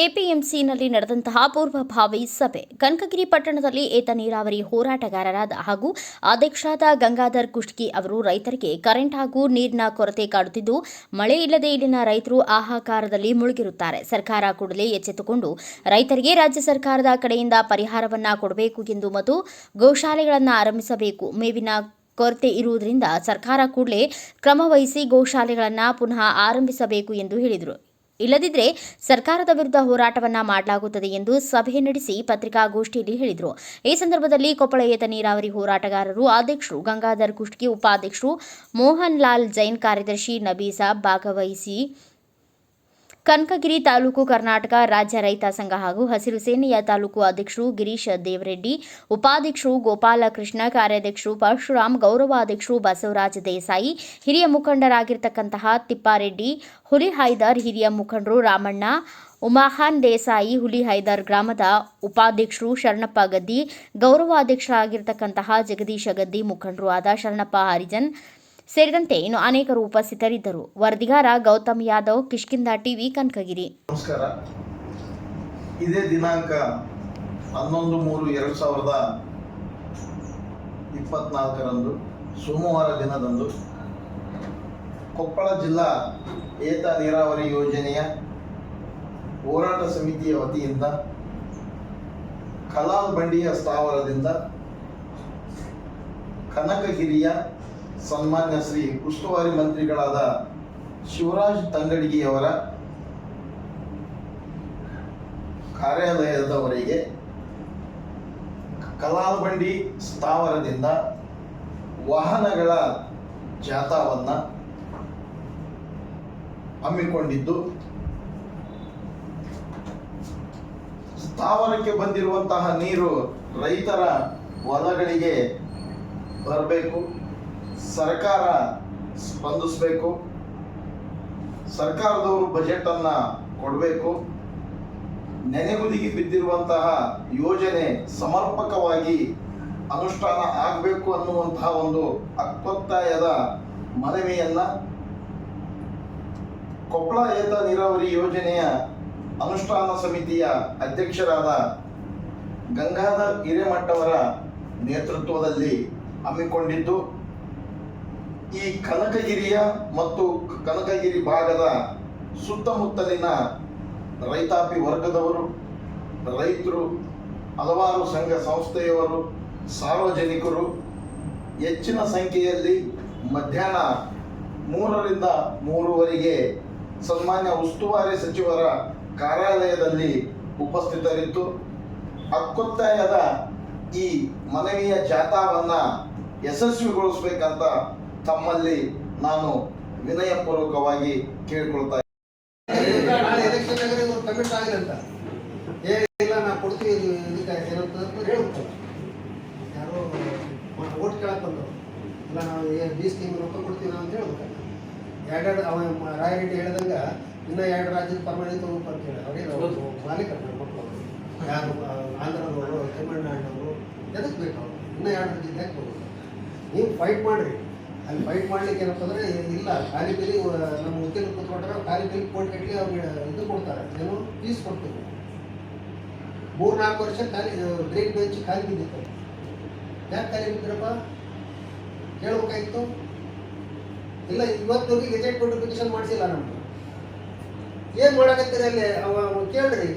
ಕನಕಗಿರಿನಲ್ಲಿ ನಡೆದಂತಹ ಪೂರ್ವಭಾವಿ ಸಭೆ. ಕನಕಗಿರಿ ಪಟ್ಟಣದಲ್ಲಿ ಏತ ನೀರಾವರಿ ಹೋರಾಟಗಾರರಾದ ಹಾಗೂ ಅಧ್ಯಕ್ಷರಾದ ಗಂಗಾಧರ್ ಕುಷ್ಕಿ ಅವರು ರೈತರಿಗೆ ಕರೆಂಟ್ ಹಾಗೂ ನೀರಿನ ಕೊರತೆ ಕಾಡುತ್ತಿದ್ದು, ಮಳೆ ಇಲ್ಲದೆ ಇಲ್ಲಿನ ರೈತರು ಆಹಾಕಾರದಲ್ಲಿ ಮುಳುಗಿರುತ್ತಾರೆ. ಸರ್ಕಾರ ಕೂಡಲೇ ಎಚ್ಚೆತ್ತುಕೊಂಡು ರೈತರಿಗೆ ರಾಜ್ಯ ಸರ್ಕಾರದ ಕಡೆಯಿಂದ ಪರಿಹಾರವನ್ನ ಕೊಡಬೇಕು ಎಂದು ಮತ್ತು ಗೋಶಾಲೆಗಳನ್ನು ಆರಂಭಿಸಬೇಕು. ಮೇವಿನ ಕೊರತೆ ಇರುವುದರಿಂದ ಸರ್ಕಾರ ಕೂಡಲೇ ಕ್ರಮವಹಿಸಿ ಗೋಶಾಲೆಗಳನ್ನು ಪುನಃ ಆರಂಭಿಸಬೇಕು ಎಂದು ಹೇಳಿದರು. ಇಲ್ಲದಿದ್ದರೆ ಸರ್ಕಾರದ ವಿರುದ್ಧ ಹೋರಾಟವನ್ನ ಮಾಡಲಾಗುತ್ತದೆ ಎಂದು ಸಭೆ ನಡೆಸಿ ಪತ್ರಿಕಾಗೋಷ್ಠಿಯಲ್ಲಿ ಹೇಳಿದರು. ಈ ಸಂದರ್ಭದಲ್ಲಿ ಕೊಪ್ಪಳ ಏತ ನೀರಾವರಿ ಹೋರಾಟಗಾರರು ಅಧ್ಯಕ್ಷರು ಗಂಗಾಧರ್ ಕುಷ್ಟಗಿ ಉಪಾಧ್ಯಕ್ಷರು ಮೋಹನ್ ಲಾಲ್ ಜೈನ್ ಕಾರ್ಯದರ್ಶಿ ನಬೀಸಾಬ್ ಭಾಗವಹಿಸಿ ಕನಕಗಿರಿ ತಾಲೂಕು ಕರ್ನಾಟಕ ರಾಜ್ಯ ರೈತ ಸಂಘ ಹಾಗೂ ಹಸಿರು ಸೇನೆಯ ತಾಲೂಕು ಅಧ್ಯಕ್ಷರು ಗಿರೀಶ್ ದೇವರೆಡ್ಡಿ, ಉಪಾಧ್ಯಕ್ಷರು ಗೋಪಾಲಕೃಷ್ಣ, ಕಾರ್ಯಾಧ್ಯಕ್ಷರು ಪರಶುರಾಮ್, ಗೌರವಾಧ್ಯಕ್ಷರು ಬಸವರಾಜ ದೇಸಾಯಿ, ಹಿರಿಯ ಮುಖಂಡರಾಗಿರ್ತಕ್ಕಂತಹ ತಿಪ್ಪಾರೆಡ್ಡಿ, ಹುಲಿ ಹೈದರ್, ಹಿರಿಯ ಮುಖಂಡರು ರಾಮಣ್ಣ, ಉಮಾಹಾನ್ ದೇಸಾಯಿ, ಹುಲಿ ಹೈದರ್ ಗ್ರಾಮದ ಉಪಾಧ್ಯಕ್ಷರು ಶರಣಪ್ಪ ಗದ್ದಿ, ಗೌರವಾಧ್ಯಕ್ಷರಾಗಿರ್ತಕ್ಕಂತಹ ಜಗದೀಶ ಗದ್ದಿ ಮುಖಂಡರು ಆದ ಶರಣಪ್ಪ ಹರಿಜನ್ ಸೇರಿದಂತೆ ಇನ್ನು ಅನೇಕರು ಉಪಸ್ಥಿತರಿದ್ದರು. ವರದಿಗಾರ ಗೌತಮ್ ಯಾದವ್ ಕಿಷ್ಕಿಂದ ಟಿವಿ ಕನಕಗಿರಿ. ನಮಸ್ಕಾರ. ಇದೇ ದಿನಾಂಕ ಹನ್ನೊಂದು ಮೂರು ಎರಡು ಸಾವಿರದ ಇಪ್ಪತ್ನಾಲ್ಕರಂದು, ಸೋಮವಾರ ದಿನದಂದು, ಕೊಪ್ಪಳ ಜಿಲ್ಲಾ ಏತ ನೀರಾವರಿ ಯೋಜನೆಯ ಹೋರಾಟ ಸಮಿತಿಯ ವತಿಯಿಂದ ಕಲಾಲ್ ಬಂಡಿಯ ಸ್ಥಾವರದಿಂದ ಕನಕಗಿರಿಯ ಸನ್ಮಾನ್ಯ ಶ್ರೀ ಉಸ್ತುವಾರಿ ಮಂತ್ರಿಗಳಾದ ಶಿವರಾಜ್ ತಂಗಡಗಿಯವರ ಕಾರ್ಯಾಲಯದವರೆಗೆ ಕಲಾಲ್ಬಂಡಿ ಸ್ಥಾವರದಿಂದ ವಾಹನಗಳ ಜಾಥಾವನ್ನ ಹಮ್ಮಿಕೊಂಡಿದ್ದು, ಸ್ಥಾವರಕ್ಕೆ ಬಂದಿರುವಂತಹ ನೀರು ರೈತರ ಹೊಲಗಳಿಗೆ ಬರಬೇಕು. ಸರ್ಕಾರ ಸ್ಪಂದಿಸಬೇಕು. ಸರ್ಕಾರದವರು ಬಜೆಟ್ ಅನ್ನ ಕೊಡಬೇಕು. ನೆನೆಗುದಿಗೆ ಬಿದ್ದಿರುವಂತಹ ಯೋಜನೆ ಸಮರ್ಪಕವಾಗಿ ಅನುಷ್ಠಾನ ಆಗಬೇಕು ಅನ್ನುವಂತಹ ಒಂದು ಅಕ್ಕೊತ್ತಾಯದ ಮನವಿಯನ್ನು ಕೊಪ್ಪಳ ಏತ ನೀರಾವರಿ ಯೋಜನೆಯ ಅನುಷ್ಠಾನ ಸಮಿತಿಯ ಅಧ್ಯಕ್ಷರಾದ ಗಂಗಾಧರ್ ಹಿರೇಮಠವರ ನೇತೃತ್ವದಲ್ಲಿ ಹಮ್ಮಿಕೊಂಡಿದ್ದು. ಈ ಕನಕಗಿರಿಯ ಮತ್ತು ಕನಕಗಿರಿ ಭಾಗದ ಸುತ್ತಮುತ್ತಲಿನ ರೈತಾಪಿ ವರ್ಗದವರು, ರೈತರು, ಹಲವಾರು ಸಂಘ ಸಂಸ್ಥೆಯವರು, ಸಾರ್ವಜನಿಕರು ಹೆಚ್ಚಿನ ಸಂಖ್ಯೆಯಲ್ಲಿ ಮಧ್ಯಾಹ್ನ ಮೂರರಿಂದ ಮೂರುವರೆಗೆ ಸನ್ಮಾನ್ಯ ಉಸ್ತುವಾರಿ ಸಚಿವರ ಕಾರ್ಯಾಲಯದಲ್ಲಿ ಉಪಸ್ಥಿತರಿತ್ತು ಹಕ್ಕೊತ್ತಾಯದ ಈ ಮನವಿಯ ಜಾಥಾವನ್ನು ಯಶಸ್ವಿಗೊಳಿಸಬೇಕಂತ ತಮ್ಮಲ್ಲಿ ನಾನು ವಿನಯಪೂರ್ವಕವಾಗಿ ಕೇಳಿಕೊಳ್ತಾ ಇಲ್ಲ, ನಾ ಯಾರೋ ಇಲ್ಲ, ನಾವು ಬೀಸ್ ರೊಕ್ಕ ಕೊಡ್ತೀವಿ ಅಂತ ರಾಯರೆಡ್ಡಿ ಹೇಳಿದಂಗ ಇನ್ನ ಎರಡು ರಾಜ್ಯದ ಪರ್ಮನೆಂಟ್ ಹೋಗ್ಬೇಕು ಅಂತ ಹೇಳಿ ಅವ್ರಿಗೆ ಅವ್ರು ಮಾಲೀಕರು ಯಾರು ಆಂಧ್ರದವರು ತಮಿಳ್ನಾಡಿನವರು ಎದಕ್ಕೆ ಬೇಕು ಅವ್ರು? ಇನ್ನ ಎರಡು ರಾಜ್ಯದ ಯಾಕೆ ನೀವು ಫೈಟ್ ಮಾಡ್ರಿ. ಅಲ್ಲಿ ಫೈಟ್ ಮಾಡ್ಲಿಕ್ಕೆ ಏನಪ್ಪ ಅಂದ್ರೆ ಇಲ್ಲ, ಖಾಲಿ ಬೆಲೆ ನಮ್ಮ ವಕೀಲ ಕೂತ್ಕೊಂಡ್ರೆ ಖಾಲಿ ಬಿಲ್ ಕೋರ್ಟ್ ಕಟ್ಟಿ ಅವ್ರಿಗೆ ಇದು ಕೊಡ್ತಾರೆ. ಏನು ಫೀಸ್ ಕೊಡ್ತೀವಿ. ಮೂರು ನಾಲ್ಕು ವರ್ಷ ಖಾಲಿ ಬ್ರೇಕ್ ಬೆಂಚ್ ಖಾಲಿ ಬಿದ್ದಿತ್ತು. ಯಾಕೆ ಖಾಲಿ ಬಿದ್ದಿರಪ್ಪ ಕೇಳ್ಬೇಕಾಗಿತ್ತು ಇಲ್ಲ, ಇವತ್ತು ಗೆಜೆಟ್ ನೋಟಿಫಿಕೇಶನ್ ಮಾಡಿಸಿಲ್ಲ ನಮ್ಗೆ. ಏನು ಮಾಡಕತ್ತೀರಿ ಅಲ್ಲಿ? ಅವ ಕೇಳ್ರಿ.